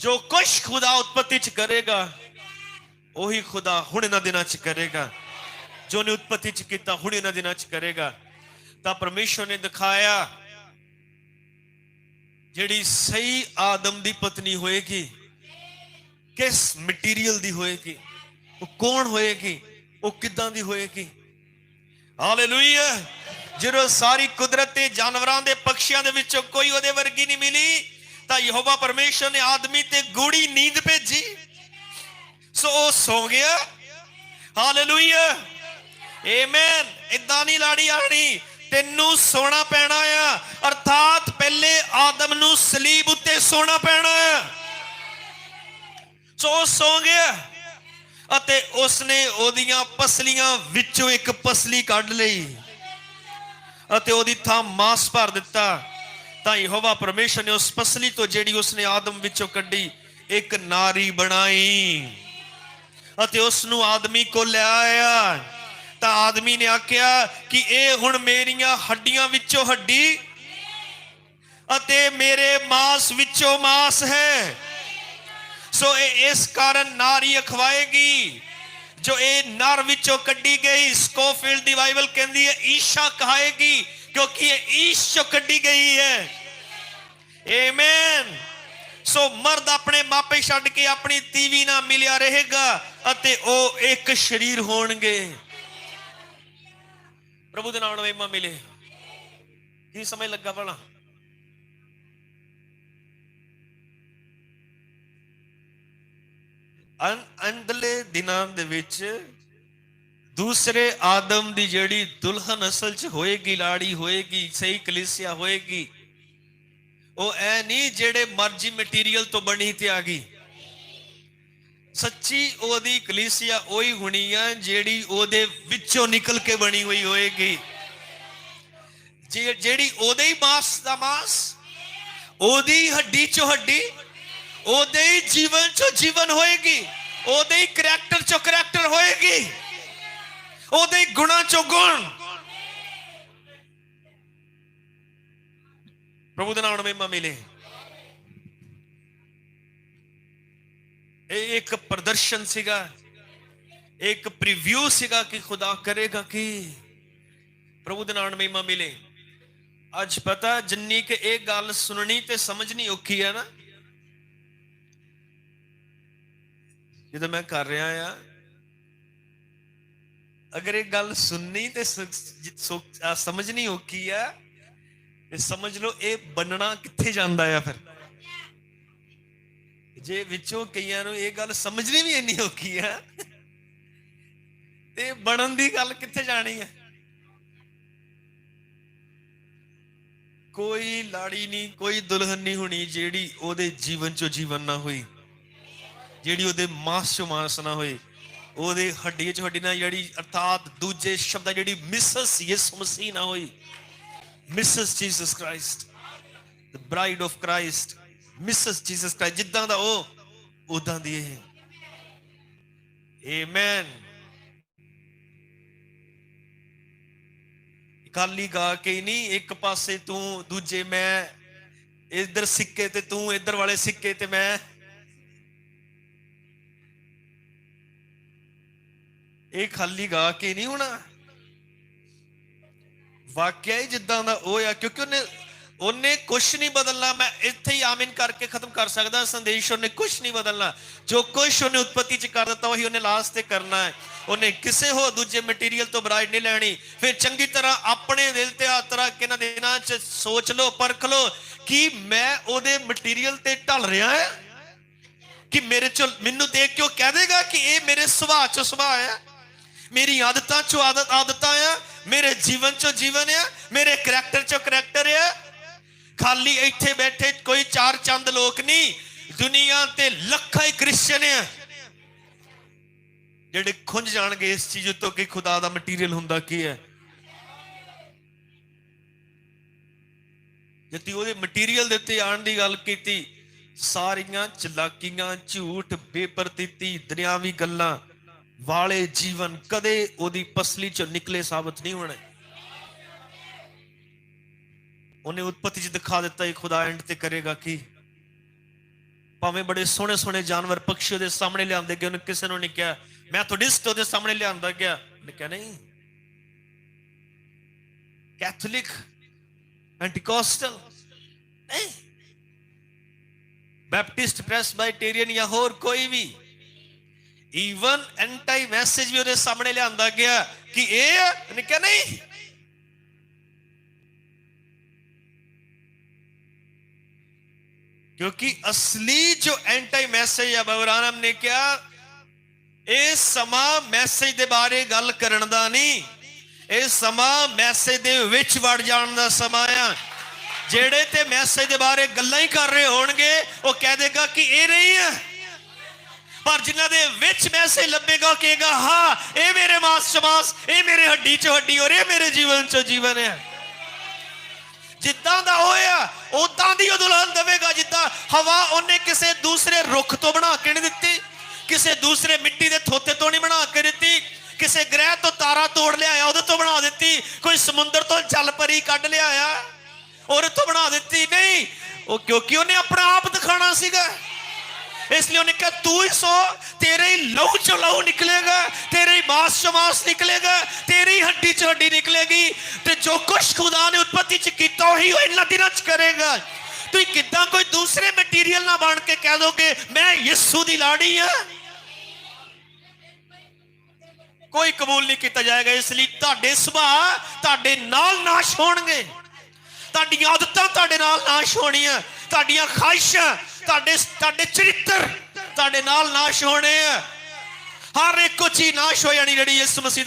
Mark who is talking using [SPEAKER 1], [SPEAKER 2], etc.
[SPEAKER 1] ਜੋ ਕੁਛ ਖੁਦਾ ਉਤਪਤੀ ਚ ਕਰੇਗਾ, ਉਹੀ ਖੁਦਾ ਹੁਣ ਇਹਨਾਂ ਦਿਨਾਂ ਚ ਕਰੇਗਾ। ਜੋ ਨੇ ਉਤਪਤੀ ਚ ਕੀਤਾ, ਹੁਣ ਇਹਨਾਂ ਦਿਨਾਂ ਚ ਕਰੇਗਾ। ਤਾਂ ਪਰਮੇਸ਼ਵਰ ਨੇ ਦਿਖਾਇਆ, ਜਿਹੜੀ ਸਹੀ ਆਦਮ ਦੀ ਪਤਨੀ ਹੋਏਗੀ, ਕਿਸ ਮਟੀਰੀਅਲ ਦੀ ਹੋਏਗੀ, ਉਹ ਕੌਣ ਹੋਏਗੀ, ਉਹ ਕਿੱਦਾਂ ਦੀ ਹੋਏਗੀ? ਹਾਲੇਲੂਇਆ ਜਦੋਂ ਸਾਰੀ ਕੁਦਰਤ ਤੇ ਜਾਨਵਰਾਂ ਦੇ ਪੰਛੀਆਂ ਦੇ ਵਿੱਚੋਂ ਕੋਈ ਉਹਦੇ ਵਰਗੀ ਨਹੀਂ ਮਿਲੀ ਤਾਂ ਯਹੋਵਾ ਪਰਮੇਸ਼ਰ ਨੇ ਆਦਮੀ ਤੇ ਗੂੜੀ ਨੀਂਦ ਭੇਜੀ। ਸੋ ਉਹ ਸੌ ਗਿਆ। ਹਾਲੇਲੂਇਆ ਆਮੇਨ ਇਦਾਂ ਨਹੀਂ ਲਾੜੀ ਆਣੀ। ਤੈਨੂੰ ਸੋਣਾ ਪੈਣਾ ਆ। ਅਰਥਾਤ ਪਹਿਲੇ ਆਦਮ ਨੂੰ ਸਲੀਬ ਉੱਤੇ ਸੋਣਾ ਪੈਣਾ ਆ। ਸੋ ਉਹ ਸੌ ਗਿਆ। ਅਤੇ ਉਸਨੇ ਉਹਦੀਆਂ ਪਸਲੀਆਂ ਵਿੱਚੋਂ ਇੱਕ ਪਸਲੀ ਕੱਢ ਲਈ। ਅਤੇ ਉਹਦੀ ਥਾਂ ਮਾਸ ਭਰ ਦਿੱਤਾ। ਤਾਂ ਯਹੋਵਾ ਪਰਮੇਸ਼ਰ ਨੇ ਉਸ ਪਸਲੀ ਤੋਂ ਜਿਹੜੀ ਉਸਨੇ ਆਦਮ ਵਿੱਚੋਂ ਕੱਢੀ, ਇੱਕ ਨਾਰੀ ਬਣਾਈ। ਅਤੇ ਉਸ ਨੂੰ ਆਦਮੀ ਕੋ ਲੈ ਆਇਆ। ਤਾਂ ਆਦਮੀ ਨੇ ਆਖਿਆ ਕਿ ਇਹ ਹੁਣ ਮੇਰੀਆਂ ਹੱਡੀਆਂ ਵਿੱਚੋਂ ਹੱਡੀ। ਅਤੇ ਮੇਰੇ ਮਾਸ ਵਿੱਚੋਂ ਮਾਸ ਹੈ। ਸੋ ਇਹ ਇਸ ਕਾਰਨ ਨਾਰੀ ਅਖਵਾਏਗੀ, ਜੋ ਇਹ ਨਰ ਵਿੱਚੋਂ ਕੱਢੀ ਗਈ। ਸਕੋਫੀਲਡ ਦੀ ਬਾਈਬਲ ਕਹਿੰਦੀ ਹੈ, ਈਸ਼ਾ ਕਹਾਏਗੀ ਕਿਉਂਕਿ ਇਹ ਈਸ਼ ਚੋਂ ਕੱਢੀ ਗਈ ਹੈ। ਆਮੇਨ ਸੋ ਮਰਦ ਆਪਣੇ ਮਾਪੇ ਛੱਡ ਕੇ ਆਪਣੀ ਤੀਵੀ ਨਾਲ ਮਿਲਿਆ ਰਹੇਗਾ ਅਤੇ ਉਹ ਇੱਕ ਸ਼ਰੀਰ ਹੋਣਗੇ। ਪ੍ਰਭੂ ਦੇ ਨਾਮ ਨਾਲ ਮਹਿਮਾ ਮਿਲੇ। ਕੀ ਸਮਝ ਲੱਗਾ ਭਲਾ? ਅੰ- ਅੰਦਲੇ ਦਿਨਾਂ ਦੇ ਵਿੱਚ ਦੂਸਰੇ ਆਦਮ ਦੀ ਜਿਹੜੀ ਦੁਲਹਨ ਅਸਲ 'ਚ ਹੋਏਗੀ, ਲਾੜੀ ਹੋਏਗੀ, ਸਹੀ ਕਲੀਸਿਆ ਹੋਏਗੀ, ਉਹ ਐ ਨਹੀਂ ਜਿਹੜੇ ਮਰਜ਼ੀ ਮਟੀਰੀਅਲ ਤੋਂ ਬਣੀ ਤੇ ਆ ਗਈ। ਸੱਚੀ ਉਹਦੀ ਕਲੀਸਿਆ ਉਹੀ ਹੋਣੀ ਆ ਜਿਹੜੀ ਉਹਦੇ ਵਿੱਚੋਂ ਨਿਕਲ ਕੇ ਬਣੀ ਹੋਈ ਹੋਏਗੀ। ਜਿਹੜੀ ਉਹਦੇ ਹੀ ਮਾਸ ਦਾ ਮਾਸ, ਉਹਦੀ ਹੱਡੀ ਚੋਂ ਹੱਡੀ, ਉਹਦੇ ਹੀ ਜੀਵਨ ਚੋਂ ਜੀਵਨ ਹੋਏਗੀ, ਉਹਦੇ ਹੀ ਕਰੈਕਟਰ ਚੋਂ ਕਰੈਕਟਰ ਹੋਏਗੀ। ਉਹਦੇ ਹੀ ਗੁਣਾ ਚੋਂ ਗੁਣ। ਪ੍ਰਭੂ ਦੇ ਨਾਮ ਵਿੱਚ ਮਹਿਮਾ ਮਿਲੇ। ਇਹ ਇੱਕ ਪ੍ਰਦਰਸ਼ਨ ਸੀਗਾ। ਇੱਕ ਪ੍ਰੀਵਿਊ ਸੀਗਾ ਕਿ ਖੁਦਾ ਕਰੇਗਾ ਕਿ। ਪ੍ਰਭੂ ਦੇ ਨਾਮ ਵਿੱਚ ਮਹਿਮਾ ਮਿਲੇ। ਅੱਜ ਪਤਾ ਜਿੰਨੀ ਕਿ ਇਹ ਗੱਲ ਸੁਣਨੀ ਤੇ ਸਮਝਣੀ ਔਖੀ ਹੈ ਨਾ। ਜਦੋਂ ਮੈਂ ਕਰ ਰਿਹਾ ਆ ਅਗਰ ਇਹ ਗੱਲ ਸੁਣਨੀ ਤੇ ਸੁ- ਜ- ਸੁ- ਆ ਸਮਝਣੀ ਔਖੀ ਆ, ਤੇ ਸਮਝ ਲਓ ਇਹ ਬੰਨਣਾ ਕਿੱਥੇ ਜਾਂਦਾ ਆ ਫਿਰ? ਜੇ ਵਿੱਚੋਂ ਕਈਆਂ ਨੂੰ ਇਹ ਗੱਲ ਸਮਝਣੀ ਵੀ ਇੰਨੀ ਔਖੀ ਆ, ਤੇ ਬਣਨ ਦੀ ਗੱਲ ਕਿੱਥੇ ਜਾਣੀ ਹੈ ਕੋਈ ਲਾੜੀ ਨਹੀਂ, ਕੋਈ ਦੁਲਹਨ ਨਹੀਂ ਹੋਣੀ ਜਿਹੜੀ ਉਹਦੇ ਜੀਵਨ ਚੋਂ ਜੀਵਨ ਨਾ ਹੋਈ, ਜਿਹੜੀ ਉਹਦੇ ਮਾਸ ਚੋਂ ਮਾਸ ਨਾ ਹੋਏ ਉਹਦੇ ਹੱਡੀ ਚ ਹੱਡੀ ਨਾ ਜਿਹੜੀ, ਅਰਥਾਤ ਦੂਜੇ ਸ਼ਬਦਾਂ ਜਿਹੜੀ ਮਿਸਸ ਯਿਸੂ ਮਸੀਹ ਨਾ ਹੋਈ। Mrs Jesus Christ. The bride of Christ Mrs Jesus Christ. ਜਿੱਦਾਂ ਦਾ ਉਹ ਉਦਾਂ ਦੀ ਇਹ। ਆਮੇਨ ਕਾਲੀ ਗਾ ਕੇ ਨਹੀਂ ਇੱਕ ਪਾਸੇ ਤੂੰ, ਦੂਜੇ ਮੈਂ, ਇੱਧਰ ਸਿੱਕੇ ਤੇ ਤੂੰ, ਇੱਧਰ ਵਾਲੇ ਸਿੱਕੇ ਤੇ ਮੈਂ। ਇਹ ਖਾਲੀ ਗਾ ਕੇ ਨਹੀਂ ਹੋਣਾ। ਵਾਕਿਆ ਹੀ ਜਿੱਦਾਂ ਦਾ ਉਹ ਆ, ਕਿਉਂਕਿ ਉਹਨੇ ਉਹਨੇ ਕੁਝ ਨਹੀਂ ਬਦਲਣਾ। ਮੈਂ ਇੱਥੇ ਹੀ ਆਮੀਨ ਕਰਕੇ ਖਤਮ ਕਰ ਸਕਦਾ, ਸੰਦੇਸ਼ ਉਹਨੇ ਕੁਝ ਨਹੀਂ ਬਦਲਣਾ। ਜੋ ਕੁਝ ਉਹਨੇ ਉਤਪਤੀ ਚ ਕਰ ਦਿੱਤਾ, ਉਹੀ ਉਹਨੇ ਲਾਸਟ ਤੇ ਕਰਨਾ ਹੈ। ਉਹਨੇ ਕਿਸੇ ਹੋ ਦੂਜੇ ਮਟੀਰੀਅਲ ਤੋਂ ਬਰਾਈਡ ਨਹੀਂ ਲੈਣੀ। ਫਿਰ ਚੰਗੀ ਤਰ੍ਹਾਂ ਆਪਣੇ ਦਿਲ ਤੇ ਹੱਥ ਰੱਖ ਕੇ ਇਹਨਾਂ ਦਿਨਾਂ ਚ ਸੋਚ ਲਓ, ਪਰਖ ਲਓ ਕਿ ਮੈਂ ਉਹਦੇ ਮਟੀਰੀਅਲ ਤੇ ਢਲ ਰਿਹਾ ਹਾਂ। ਕਿ ਮੇਰੇ ਚੋਂ ਮੈਨੂੰ ਦੇਖ ਕੇ ਉਹ ਕਹਿ ਦੇਗਾ ਕਿ ਇਹ ਮੇਰੇ ਸੁਭਾਅ ਚੋਂ ਸੁਭਾਅ ਹੈ। ਮੇਰੀ ਆਦਤਾਂ ਚੋਂ ਆਦਤ ਆਦਤਾਂ ਆ, ਮੇਰੇ ਜੀਵਨ ਚੋਂ ਜੀਵਨ ਆ, ਮੇਰੇ ਕਰੈਕਟਰ ਚੋਂ ਕਰੈਕਟਰ ਆ। ਖਾਲੀ ਇੱਥੇ ਬੈਠੇ ਕੋਈ ਚਾਰ ਚੰਦ ਲੋਕ ਨਹੀਂ, ਦੁਨੀਆ ਤੇ ਲੱਖਾਂ ਹੀ ਕ੍ਰਿਸਚੀਅਨ ਆ। ਜਿਹੜੇ ਖੁੰਝ ਜਾਣਗੇ ਇਸ ਚੀਜ਼ ਉੱਤੋਂ ਕਿ ਖੁਦਾ ਦਾ ਮਟੀਰੀਅਲ ਹੁੰਦਾ ਕੀ ਹੈ। ਜਤੀ ਉਹਦੇ ਮਟੀਰੀਅਲ ਦੇ ਉੱਤੇ ਆਣ ਦੀ ਗੱਲ ਕੀਤੀ, ਸਾਰੀਆਂ ਚਲਾਕੀਆਂ, ਝੂਠ, ਬੇਪਰਤੀਤੀ, ਦਰਿਆਵੀ ਗੱਲਾਂ ਵਾਲੇ ਜੀਵਨ ਕਦੇ ਉਹਦੀ ਪਸਲੀ ਚੋਂ ਨਿਕਲੇ ਸਾਬਤ ਨਹੀਂ ਹੋਣੇ। ਉਹਨੇ ਉਤਪਤੀ ਚ ਦਿਖਾ ਦਿੱਤਾ, ਇਹ ਖੁਦਾ ਐਂਡ ਤੇ ਕਰੇਗਾ ਕੀ? ਭਾਵੇਂ ਬੜੇ ਸੋਹਣੇ ਸੋਹਣੇ ਜਾਨਵਰ ਪੰਛੀ ਉਹਦੇ ਸਾਹਮਣੇ ਲਿਆਂਦੇ ਗਏ, ਉਹਨੇ ਕਿਸੇ ਨੂੰ ਨਹੀਂ ਕਿਹਾ ਮੈਥੋਡਿਸਟ ਉਹਦੇ ਸਾਹਮਣੇ ਲਿਆਂਦਾ ਗਿਆ। ਉਹਨੇ ਕਿਹਾ, ਨਹੀਂ। ਕੈਥੋਲਿਕ ਐਂਟੀਕੋਸਟਲ ਨਹੀਂ। ਬੈਪਟਿਸਟ ਪ੍ਰੈਸਬਾਈਟੇਰੀਅਨ ਜਾਂ ਹੋਰ ਕੋਈ ਵੀ ਈਵਨ ਐਂਟਾਈ ਮੈਸੇਜ ਵੀ ਉਹਦੇ ਸਾਹਮਣੇ ਲਿਆਂਦਾ ਗਿਆ ਕਿ ਇਹ ਆ? ਕਿਹਾ ਨਹੀਂ। ਕਿਉਂਕਿ ਅਸਲੀ ਜੋ ਐਂਟਾਈ ਮੈਸੇਜ ਹੈ ਬਵਰਾਨਮ ਨੇ ਕਿਹਾ, ਇਹ ਸਮਾਂ ਮੈਸੇਜ ਦੇ ਬਾਰੇ ਗੱਲ ਕਰਨ ਦਾ ਨਹੀਂ। ਇਹ ਸਮਾਂ ਮੈਸੇਜ ਦੇ ਵਿੱਚ ਵੜ ਜਾਣ ਦਾ ਸਮਾਂ ਆ। ਜਿਹੜੇ ਤੇ ਮੈਸੇਜ ਦੇ ਬਾਰੇ ਗੱਲਾਂ ਹੀ ਕਰ ਰਹੇ ਹੋਣਗੇ, ਉਹ ਕਹਿ ਦੇਗਾ ਕਿ ਇਹ ਨਹੀਂ ਹੈ ਪਰ ਜਿਨ੍ਹਾਂ ਦੇ ਵਿੱਚ ਮੈਸੇਜ ਲੱਭੇਗਾ ਉਹ ਕਹੇਗਾ, ਹਾਂ, ਇਹ ਮੇਰੇ ਮਾਸ ਚ ਮਾਸ, ਇਹ ਮੇਰੇ ਹੱਡੀ ਚ ਹੱਡੀ ਔਰ ਇਹ ਮੇਰੇ ਜੀਵਨ ਚ ਜੀਵਨ ਹੈ। ਜਿੱਦਾਂ ਦਾ ਹੋਇਆ ਉਦਾਂ ਦੀ ਉਹ ਦੁਲਹਨ ਦੇਵੇਗਾ, ਜਿੱਦਾਂ ਹਵਾ ਉਹਨੇ ਕਿਸੇ ਦੂਸਰੇ ਰੁੱਖ ਤੋਂ ਬਣਾ ਕੇ ਨਹੀਂ ਦਿੱਤੀ, ਕਿਸੇ ਦੂਸਰੇ ਮਿੱਟੀ ਦੇ ਥੋਤੇ ਤੋਂ ਨਹੀਂ ਬਣਾ ਕੇ ਦਿੱਤੀ, ਕਿਸੇ ਗ੍ਰਹਿ ਤੋਂ ਤਾਰਾ ਤੋੜ ਲਿਆਇਆ, ਉਹਦੇ ਤੋਂ ਬਣਾ ਦਿੱਤੀ, ਕੋਈ ਸਮੁੰਦਰ ਤੋਂ ਜਲ ਪਰੀ ਕੱਢ ਲਿਆਇਆ, ਉਹਦੇ ਤੋਂ ਬਣਾ ਦਿੱਤੀ, ਨਹੀਂ, ਉਹ ਕਿਉਂਕਿ ਉਹਨੇ ਆਪਣਾ ਆਪ ਦਿਖਾਣਾ ਸੀਗਾ। ਇਸ ਲਈ ਉਹਨੇ ਕਿਹਾ ਤੂੰ ਹੀ ਸੋ ਤੇਰੇ ਹੀ ਲਹੂ ਚੋਂ ਲਹੂ ਨਿਕਲੇਗਾ ਤੇਰੇ ਹੀ ਮਾਸ ਚੋਂ ਮਾਸ ਨਿਕਲੇਗਾ ਤੇਰੀ ਹੱਡੀ ਚੋਂ ਹੱਡੀ ਨਿਕਲੇਗੀ ਤੇ ਜੋ ਕੁਛ ਖੁਦਾ ਨੇ ਉਤਪਤੀ ਚ ਕੀਤਾ ਉਹੀ ਉਹ ਇਹਨਾਂ ਦਿਨਾਂ ਚ ਕਰੇਗਾ ਤੁਸੀਂ ਕਿੱਦਾਂ ਕੋਈ ਦੂਸਰੇ ਮਟੀਰੀਅਲ ਨਾ ਬਣ ਕੇ ਕਹਿ ਦੋਗੇ ਮੈਂ ਯਿਸੂ ਦੀ ਲਾੜੀ ਆ ਕੋਈ ਕਬੂਲ ਨਹੀਂ ਕੀਤਾ ਜਾਏਗਾ ਇਸ ਲਈ ਤੁਹਾਡੇ ਸੁਭਾਅ ਤੁਹਾਡੇ ਨਾਲ ਨਾਸ਼ ਹੋਣਗੇ ਤੁਹਾਡੀਆਂ ਆਦਤਾਂ ਤੁਹਾਡੇ ਨਾਲ ਨਾਸ਼ ਹੋਣੀਆਂ ਤੁਹਾਡੀਆਂ ਖਾਹਿਸ਼ਾਂ, ਤੁਹਾਡੇ ਤੁਹਾਡੇ ਚਰਿੱਤਰ ਤੁਹਾਡੇ ਨਾਲ ਨਾਸ਼ ਹੋਣੇ ਆ। ਹਰ ਇੱਕ ਚੀਜ਼ ਨਾਸ਼ ਹੋ ਜਾਣੀ ਜਿਹੜੀ ਇਸ ਮਸੀਹ